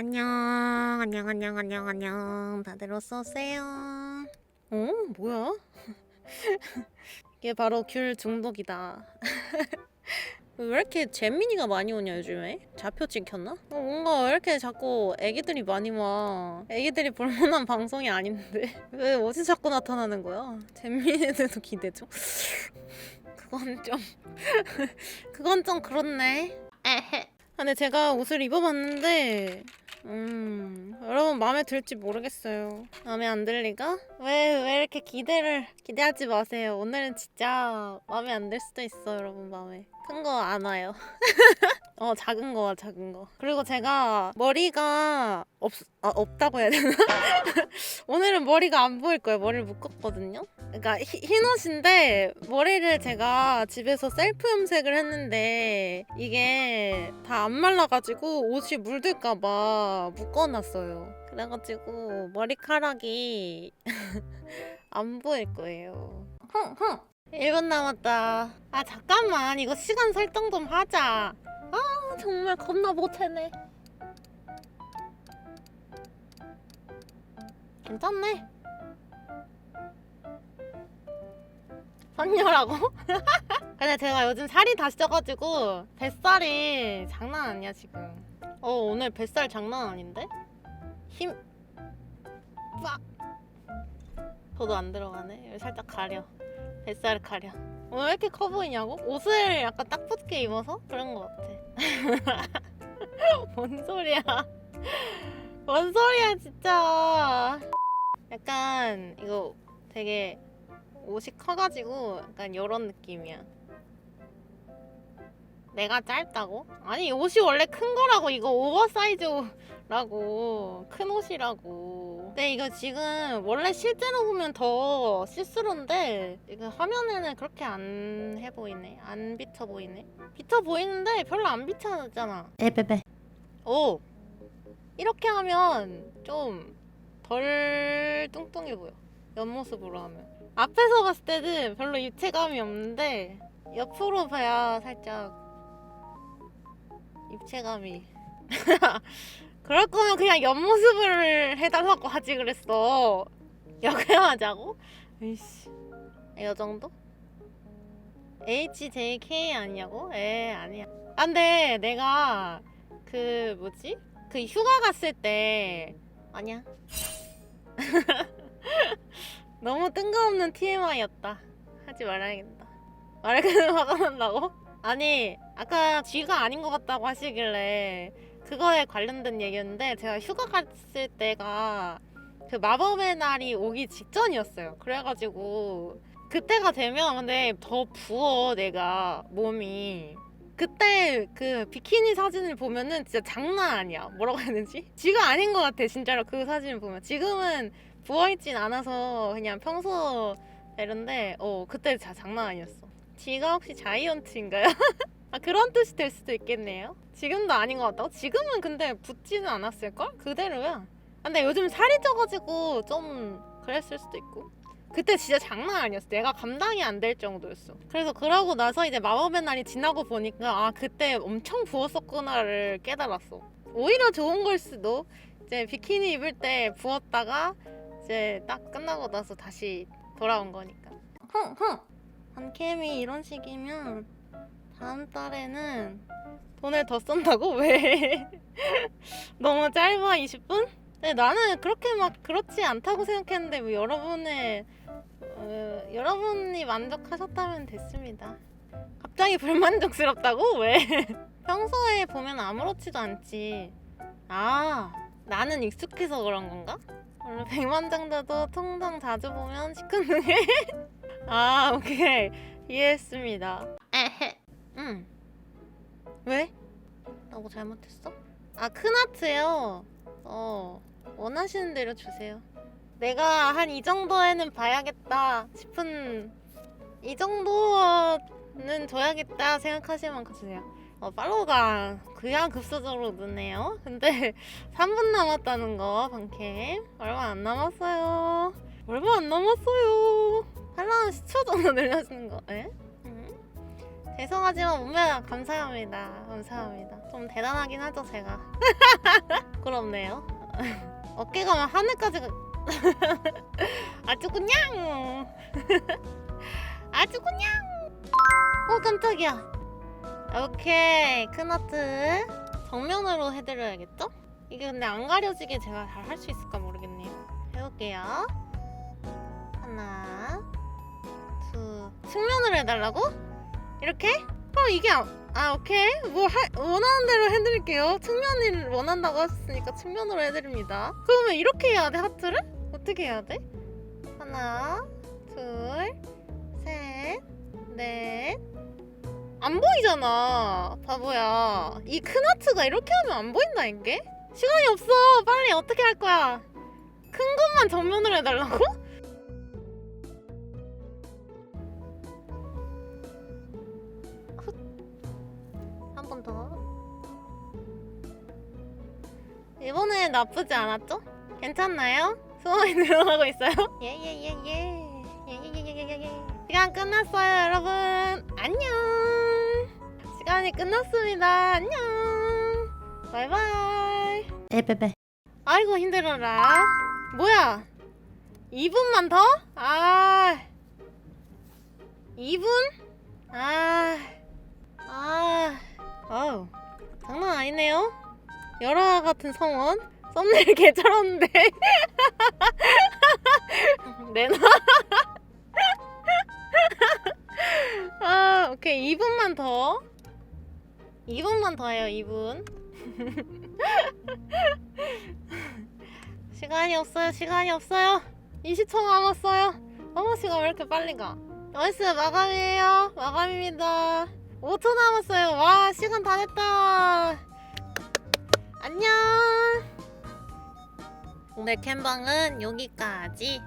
안녕, 안녕, 안녕, 안녕, 안녕. 다들 어서 오세요. 어, 뭐야? 이게 바로 귤 중독이다. 왜 이렇게 잼민이가 많이 오냐 요즘에? 좌표 찍혔나? 어, 뭔가 왜 이렇게 자꾸 애기들이 많이 와? 애기들이 볼만한 방송이 아닌데 왜 어디서 자꾸 나타나는 거야? 잼민이들도 기대죠? 그건 좀 그건 좀 그렇네. 에헤. 아, 근데 제가 옷을 입어봤는데 음, 여러분 마음에 들지 모르겠어요. 마음에 안 들리가? 왜, 왜 이렇게 기대를, 기대하지 마세요. 오늘은 진짜 마음에 안 들 수도 있어, 여러분 마음에. 큰 거 안 와요. 어, 작은 거와 작은 거. 그리고 제가 머리가 없, 아, 없다고 해야 되나? 오늘은 머리가 안 보일 거예요. 머리를 묶었거든요. 그러니까 히- 흰 옷인데 머리를 제가 집에서 셀프 염색을 했는데 이게 다 안 말라가지고 옷이 물들까봐 묶어놨어요. 그래가지고 머리카락이 안 보일 거예요. 흥흥. 1분 남았다. 아 잠깐만 이거 시간 설정 좀 하자. 아 정말 겁나 못해네. 괜찮네. 선녀라고? 근데 제가 요즘 살이 다시 쪄가지고 뱃살이 장난 아니야 지금. 어 오늘 뱃살 장난 아닌데? 힘 빡. 저도 안 들어가네. 여기 살짝 가려. 뱃살을 가려. 오늘 왜 이렇게 커 보이냐고? 옷을 약간 딱 붙게 입어서 그런 것 같아. 뭔 소리야? 뭔 소리야 진짜. 약간 이거 되게 옷이 커가지고 약간 이런 느낌이야. 내가 짧다고? 아니 옷이 원래 큰 거라고 이거 오버사이즈 라고 큰 옷이라고. 근데 이거 지금 원래 실제로 보면 더 시스루인데 이거 화면에는 그렇게 안 해 보이네. 안 비쳐 보이네. 비쳐 보이는데 별로 안 비쳐잖아. 에베베. 오 이렇게 하면 좀 덜 뚱뚱해 보여. 옆모습으로 하면. 앞에서 봤을 때는 별로 입체감이 없는데 옆으로 봐야 살짝 입체감이 그럴 거면 그냥 옆모습을 해달라고 하지 그랬어 역행하자고? 이씨 이 정도? HJK 아니냐고? 에 아니야 아, 근데 내가 그 뭐지? 그 휴가 갔을 때 아니야 너무 뜬금없는 TMI였다. 하지 말아야겠다. 그냥 화가 난다고? 아니, 아까 쥐가 아닌 것 같다고 하시길래 그거에 관련된 얘기였는데 제가 휴가 갔을 때가 그 마법의 날이 오기 직전이었어요. 그래가지고 그때가 되면 근데 더 부어 내가 몸이 그때 그 비키니 사진을 보면은 진짜 장난 아니야. 뭐라고 해야 되지? 쥐가 아닌 것 같아 진짜로 그 사진을 보면 지금은 부어있진 않아서 그냥 평소 이런데 어 그때 자 장난 아니었어. 지가 혹시 자이언트인가요? 아 그런 뜻이 될 수도 있겠네요. 지금도 아닌 것 같다고? 지금은 근데 붙지는 않았을걸? 그대로야. 아, 근데 요즘 살이 쪄가지고 좀 그랬을 수도 있고. 그때 진짜 장난 아니었어. 내가 감당이 안 될 정도였어. 그래서 그러고 나서 이제 마법의 날이 지나고 보니까 아 그때 엄청 부었었구나를 깨달았어. 오히려 좋은 걸 수도. 이제 비키니 입을 때 부었다가 이제 딱 끝나고 나서 다시 돌아온 거니까. 흥흥. 한캠이 이런 식이면 다음 달에는 돈을 더 쓴다고? 왜? 너무 짧아 20분? 근데 나는 그렇게 막 그렇지 않다고 생각했는데 뭐 여러분의 어, 여러분이 만족하셨다면 됐습니다. 갑자기 불만족스럽다고? 왜? 평소에 보면 아무렇지도 않지. 아, 나는 익숙해서 그런 건가? 원래 백만장자도 통장 자주 보면 시큰둥해? 아, 오케이. 이해했습니다. 에헤. 응. 왜? 나뭐 잘못했어? 아, 큰 하트요? 어, 원하시는 대로 주세요. 내가 한 이 정도에는 봐야겠다 싶은 이 정도는 줘야겠다 생각하시는 만큼 주세요. 어, 팔로우가 그냥 급수적으로 느네요. 근데 3분 남았다는 거, 방캠. 얼마 안 남았어요. 얼마 안 남았어요. 팔로우 10초 정도 늘려주는 거, 에? 음. 죄송하지만 운명 감사합니다. 감사합니다. 좀 대단하긴 하죠 제가. 부끄럽네요. 어깨가 하늘까지 가... 아주 그냥 아주 그냥 어 깜짝이야 오케이 큰 하트 정면으로 해드려야겠죠? 이게 근데 안 가려지게 제가 잘 할 수 있을까 모르겠네요 해볼게요 하나 둘 측면으로 해달라고? 이렇게? 어 이게 안... 아 오케이 뭐 하... 원하는 대로 해드릴게요 측면을 원한다고 하셨으니까 측면으로 해드립니다 그러면 이렇게 해야 돼 하트를? 어떻게 해야 돼? 하나 둘셋넷 안 보이잖아 바보야 이 큰 하트가 이렇게 하면 안 보인다 이게 시간이 없어 빨리 어떻게 할 거야 큰 것만 정면으로 해달라고? 한 번 더. 이번에 나쁘지 않았죠? 괜찮나요? 소원이 늘어나고 있어요? 예예예예. 예예예예예. 시간 끝났어요, 여러분. 안녕. 시간이 끝났습니다. 안녕. 바이바이. 에베베. 아이고 힘들어라. 뭐야? 2분만 더? 아. 2분? 아. 아. 아우. 장난 아니네요. 열화 같은 성원. 썸네일 개쩔었는데. 내놔. 2분만 더 해요, 2분. 시간이 없어요, 시간이 없어요. 20초 남았어요. 어머, 시간 왜 이렇게 빨리 가? 나이스, 마감이에요. 마감입니다. 5초 남았어요. 와, 시간 다 됐다. 안녕. 오늘 캠방은 여기까지.